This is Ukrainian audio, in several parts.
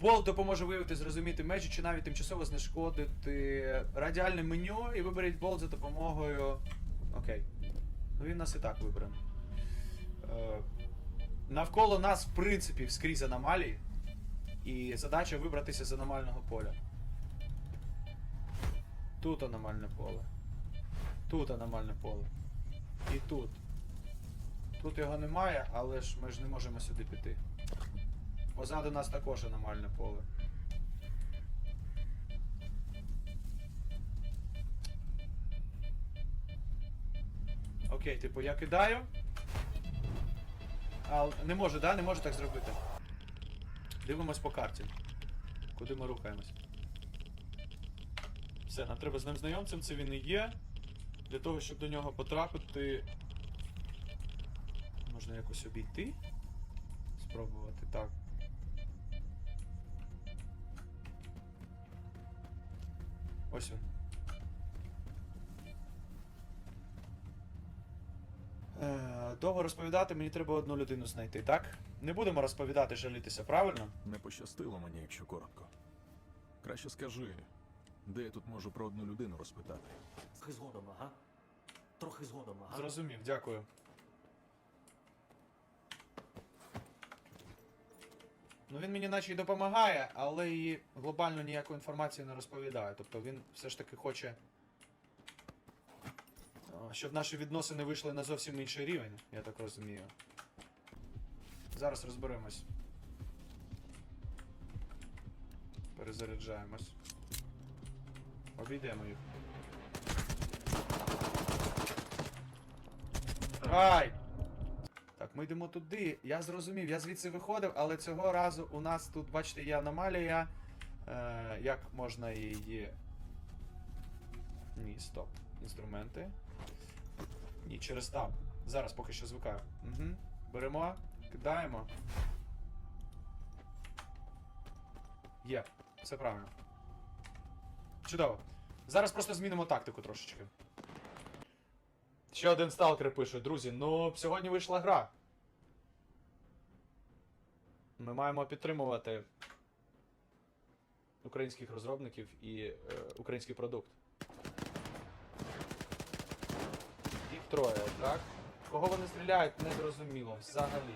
Болт допоможе виявити, зрозуміти межі чи навіть тимчасово знешкодити радіальне меню і виберіть болт за допомогою. Окей. Ну він нас і так вибере. Е, навколо нас, в принципі, скрізь аномалії. І задача вибратися з аномального поля. Тут аномальне поле. Тут аномальне поле. І тут. Тут його немає, але ж ми ж не можемо сюди піти. Позаду нас також аномальне поле. Окей, типу, я кидаю. А, не можу, да? Не можу так зробити. Дивимось по карті. Куди ми рухаємось. Все, нам треба з ним знайомцем, це він і є. Для того, щоб до нього потрапити. Можна якось обійти. Спробувати так. Ось він. Е, довго розповідати, мені треба одну людину знайти, так? Не будемо розповідати, жалітися, правильно? Не пощастило мені, якщо коротко. Краще скажи, де я тут можу про одну людину розпитати. Трохи згодом, ага. Трохи згодом, ага. Зрозумів, дякую. Ну він мені наче й допомагає, але і глобально ніякої інформації не розповідає. Тобто він все ж таки хоче. Щоб наші відносини вийшли на зовсім інший рівень, я так розумію. Зараз розберемось. Перезаряджаємось. Обійдемо їх. Ай! Ми йдемо туди. Я зрозумів, я звідси виходив, але цього разу у нас тут, бачите, є аномалія. Е, як можна її. Ні, стоп. Інструменти. Ні, через таб. Зараз поки що звикаю. Угу. Беремо, кидаємо. Є, все правильно. Чудово. Зараз просто змінимо тактику трошечки. Ще один сталкер пише, друзі, ну сьогодні вийшла гра. Ми маємо підтримувати українських розробників і е, український продукт. Їх троє, так? Кого вони стріляють, не зрозуміло взагалі.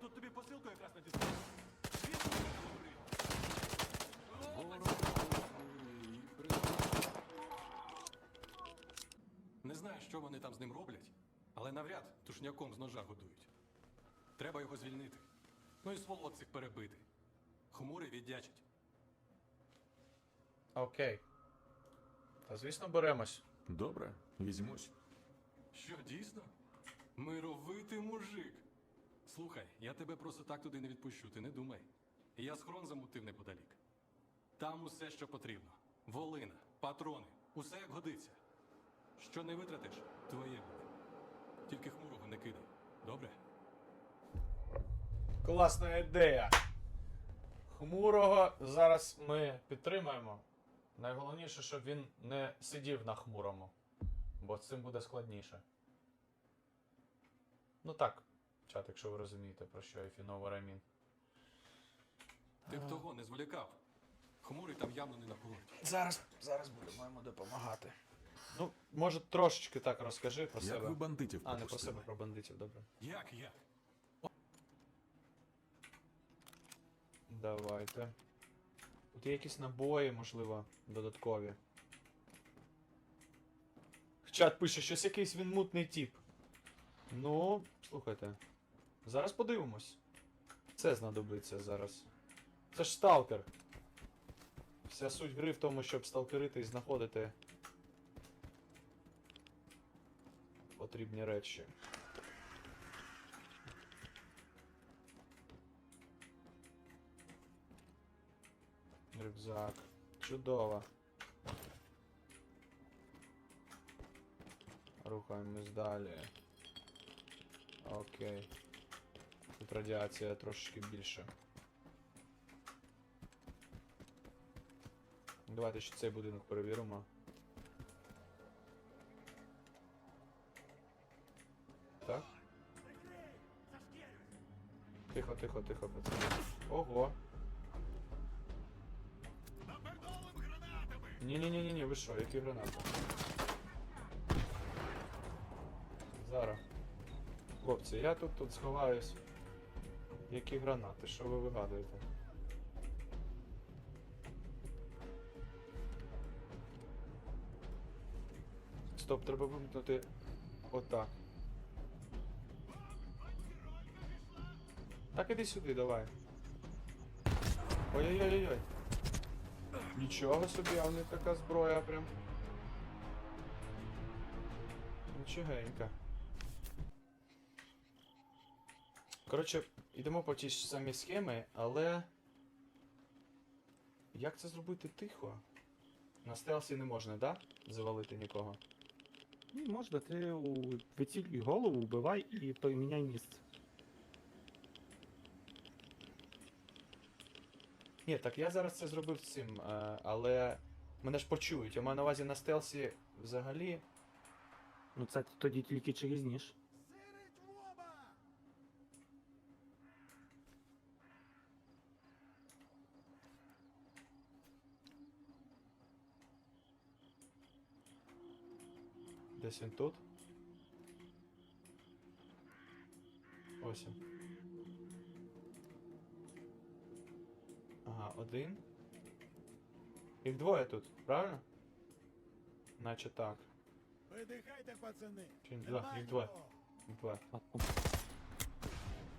Тут тобі посилку якраз на Не знаю, що вони там з ним роблять, але навряд тушняком з ножа годують. Треба його звільнити. Ну і сволот цих перебити. Хмури віддячить. Окей. Та звісно беремось. Добре, візьмусь. Що, дійсно? Мировитий мужик. Слухай, я тебе просто так туди не відпущу, ти не думай. Я схрон замутив неподалік. Там усе, що потрібно. Волина, патрони, усе як годиться. Що не витратиш, твоє буде. Тільки хмурого не кидай. Добре? Класна ідея. Хмурого зараз ми підтримаємо. Найголовніше, щоб він не сидів на хмурому. Бо з цим буде складніше. Ну так, чат, якщо ви розумієте, про що я фіново ремін. Ти б того не зволікав. Хмурий там явно не на. Зараз, зараз будемо йому допомагати. Ну, може, трошечки так розкажи про Як себе. ви бандитів А, не про пропустили? себе, про бандитів, добре. Як як? Давайте. Тут є якісь набої, можливо, додаткові. Чат пише, щось якийсь він мутний тип. Ну, слухайте. Зараз подивимось. Це знадобиться зараз. Це ж сталкер. Вся суть гри в тому, щоб сталкерити і знаходити потрібні речі. Рюкзак. Чудово. Рухаємось далі. Окей. Тут радіація трошечки більше. Давайте ще цей будинок перевіримо. Тихо, тихо, пацани. Ого. Ні-ні-ні-ні, ви що, які гранати? Зараз. Хлопці, я тут тут сховаюсь. Які гранати? Що ви вигадуєте? Стоп, треба вимкнути отак. Так іди сюди, давай. Ой-ой-ой-ой. Нічого собі, а в них така зброя прям. Нічогенька. Коротше, йдемо по тій ж самій схемі, але. Як це зробити тихо? На стелсі не можна, да? Завалити нікого. Ні, можна, ти у- вицілюй голову, вбивай і поміняй місце. Ні, так я зараз це зробив цим, е, але мене ж почують. Я маю на увазі на стелсі взагалі. Ну це тоді тільки через ніж. Десь він тут. Ось він. Ага, один. Їх двоє тут, правильно? Наче так. Видихайте, пацани. Чи? Да, їх двоє. Їх двоє.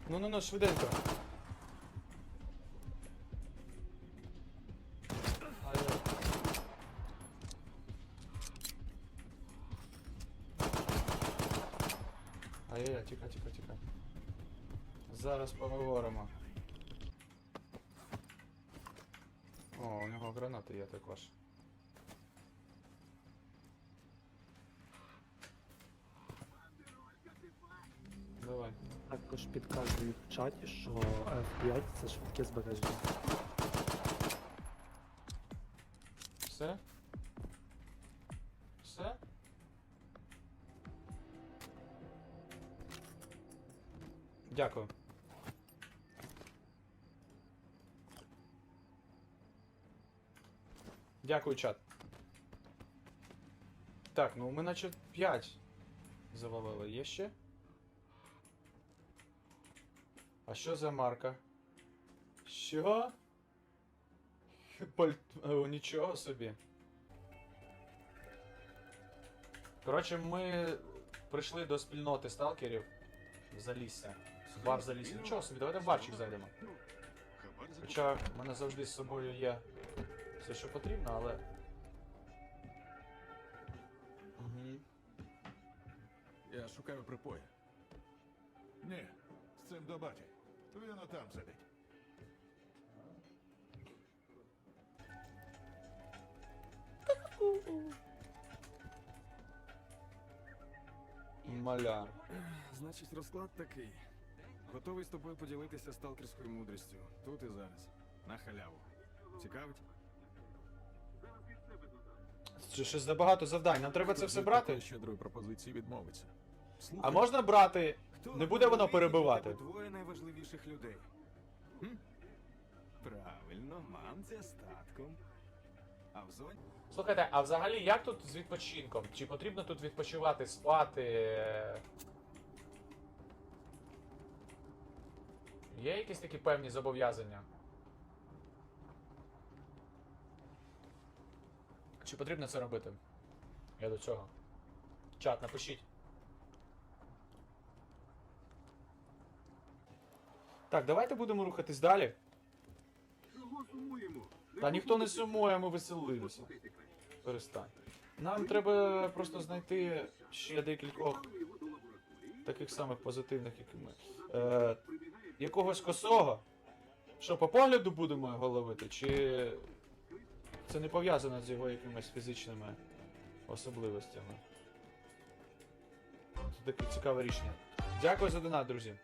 Ну, Ну ну швиденько. Ай-яй. Ай-яй, тихо, тихо, тихо. Зараз поговоримо. О, у нього гранати є також. Давай. Також підказую в чаті, що F5 це швидке збереження. Все? Дякую, чат. Так, ну ми наче 5 завалили. Є ще? А що за марка? Що? Паль... О, нічого собі. Коротше, ми прийшли до спільноти сталкерів Залісся. Бар Залісся. Нічого собі, давайте в барчик зайдемо. Хоча в мене завжди з собою є все, що потрібно, але. Угу. Я шукаю припої. Ні, з цим до баті. Він отам сидить. Маляр. Значить, розклад такий. Готовий з тобою поділитися сталкерською мудрістю. Тут і зараз. На халяву. Цікавить? Це щось забагато завдань. Нам треба це все брати. такої щедрої пропозиції відмовиться. А можна брати. Не буде воно перебивати? Двоє найважливіших людей. Хм? Правильно, мамця з татком. А в зоні. Слухайте, а взагалі як тут з відпочинком? Чи потрібно тут відпочивати, спати? Є якісь такі певні зобов'язання? Чи потрібно це робити? Я до цього. Чат, напишіть. Так, давайте будемо рухатись далі. Та ніхто не сумує, ми веселилися. Перестань. Нам треба просто знайти ще декількох таких самих позитивних, як і ми. Е, якогось косого. Що, по погляду будемо його ловити, чи це не пов'язано з його якимись фізичними особливостями? Це таке цікаве рішення. Дякую за донат, друзі.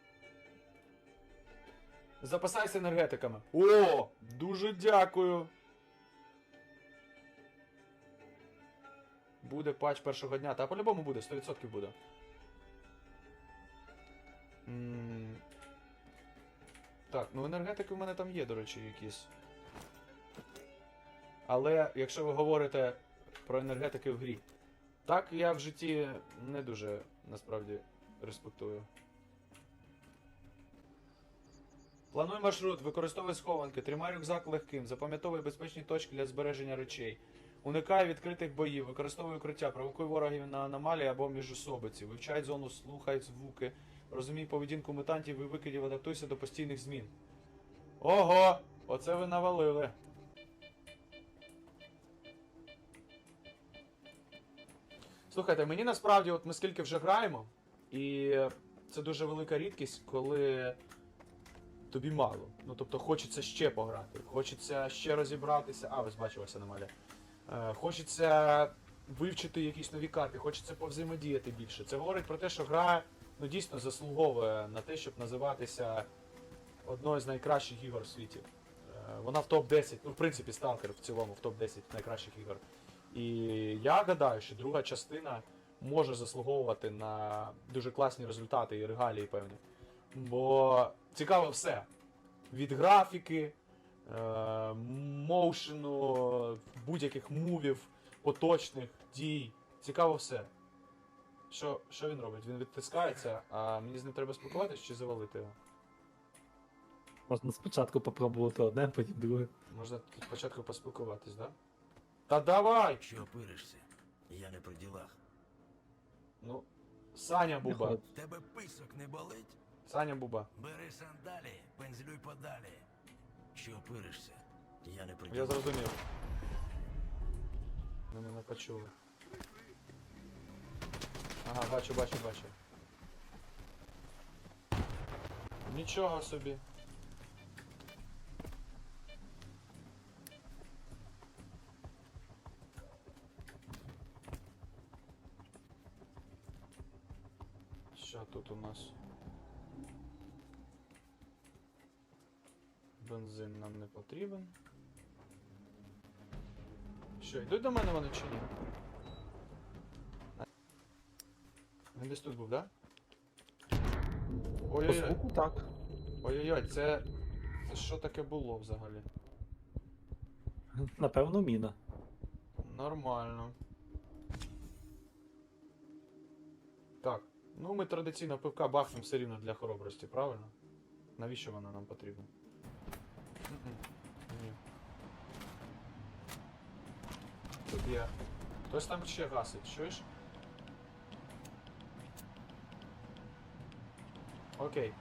Запасайся енергетиками. О! Дуже дякую. Буде патч першого дня. Та по-любому буде, 100% буде. Так, ну енергетики в мене там є, до речі, якісь. Але якщо ви говорите про енергетики в грі, так я в житті не дуже насправді респектую. Плануй маршрут, використовуй схованки, тримай рюкзак легким, запам'ятовуй безпечні точки для збереження речей. Уникай відкритих боїв, використовуй укриття, провокуй ворогів на аномалії або міжособиці, вивчай зону, слухай звуки, розумій поведінку мутантів і викидів, адаптуйся до постійних змін. Ого! Оце ви навалили. Слухайте, мені насправді, от ми скільки вже граємо, і це дуже велика рідкість, коли тобі мало. Ну тобто хочеться ще пограти, хочеться ще розібратися. А, ось бачилася аномалія. Е, хочеться вивчити якісь нові карти, хочеться повзаємодіяти більше. Це говорить про те, що гра ну, дійсно заслуговує на те, щоб називатися одною з найкращих ігор в світі. Е, Вона в топ-10, ну в принципі, Сталкер в цілому в топ-10 найкращих ігор. І я гадаю, що друга частина може заслуговувати на дуже класні результати і регалії певні. Бо цікаво все. Від графіки, е, моушену, будь-яких мувів, поточних дій. Цікаво все. Що, що він робить? Він відтискається, а мені з ним треба спілкуватися чи завалити його? Можна спочатку попробувати одне, потім друге. Можна спочатку поспілкуватись, да? Та давай! Що пиришся? Я не при ділах. Ну, Саня Буба. Тебе писок не болить? Саня Буба. Бери сандалі, пензлюй подалі. Що пиришся? Я не при Я ділах. зрозумів. Ви мене почули. Ага, бачу, бачу, бачу. Нічого собі. Потрібен. Що, йдуть до мене вони чи ні? Він десь тут був, да? Ой-ой-ой. звуку так. Ой-ой-ой, це. Це що таке було взагалі? Напевно, міна. Нормально. Так. Ну ми традиційно пивка бахнемо все рівно для хоробрості, правильно? Навіщо вона нам потрібна? Тут є. Хтось там ще гасить, чуєш? Окей.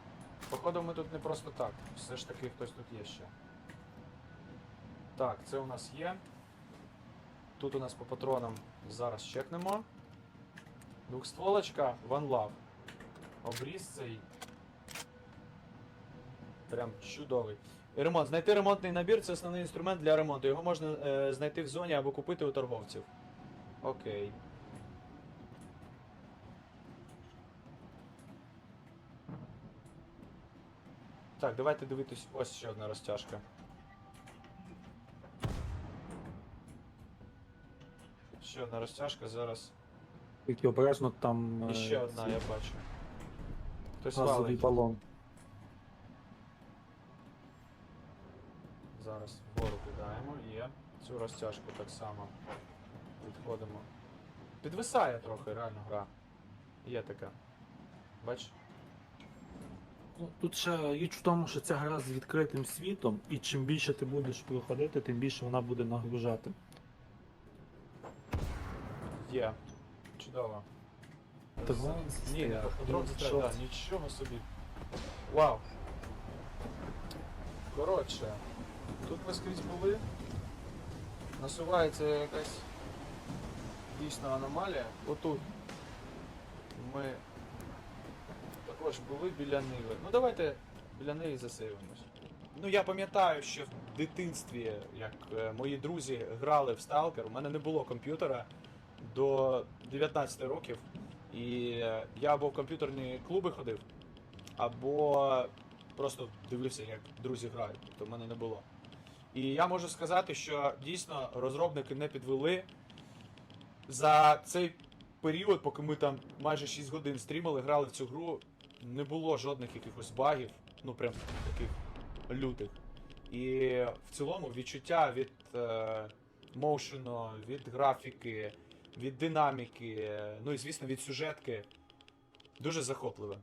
Походу ми тут не просто так. Все ж таки хтось тут є ще. Так, це у нас є. Тут у нас по патронам зараз чекнемо. Двохстволочка One Love. Обріз цей. Прям чудовий. Ремонт. Знайти ремонтний набір це основний інструмент для ремонту. Його можна е, знайти в зоні або купити у торговців. Окей. Так, давайте дивитись. Ось ще одна розтяжка. Ще одна розтяжка зараз. Тільки обережно там. І е, ще одна, я бачу. Хтось валить. балон. Зараз вгору кидаємо, є. Цю розтяжку так само відходимо. Підвисає трохи, реально гра. Є така. Бач? Ну, Тут ще річ в тому, що ця гра з відкритим світом, і чим більше ти будеш проходити, тим більше вона буде нагружати. Є. Чудово. Так, З- ну, Ні, не стояв. Ну, що да, нічого собі. Вау. Коротше, тут ми скрізь були. Насувається якась дійсно аномалія. Отут ми також були біля Ниви. Ну давайте біля неї засейвимось. Ну я пам'ятаю, що в дитинстві, як е, мої друзі грали в Сталкер, у мене не було комп'ютера до 19 років. І е, я або в комп'ютерні клуби ходив, або просто дивився, як друзі грають. Тобто в мене не було. І я можу сказати, що дійсно розробники не підвели. За цей період, поки ми там майже 6 годин стрімили, грали в цю гру, не було жодних якихось багів, ну прям таких лютих. І в цілому відчуття від е, моушену, від графіки, від динаміки, ну і звісно від сюжетки дуже захопливе.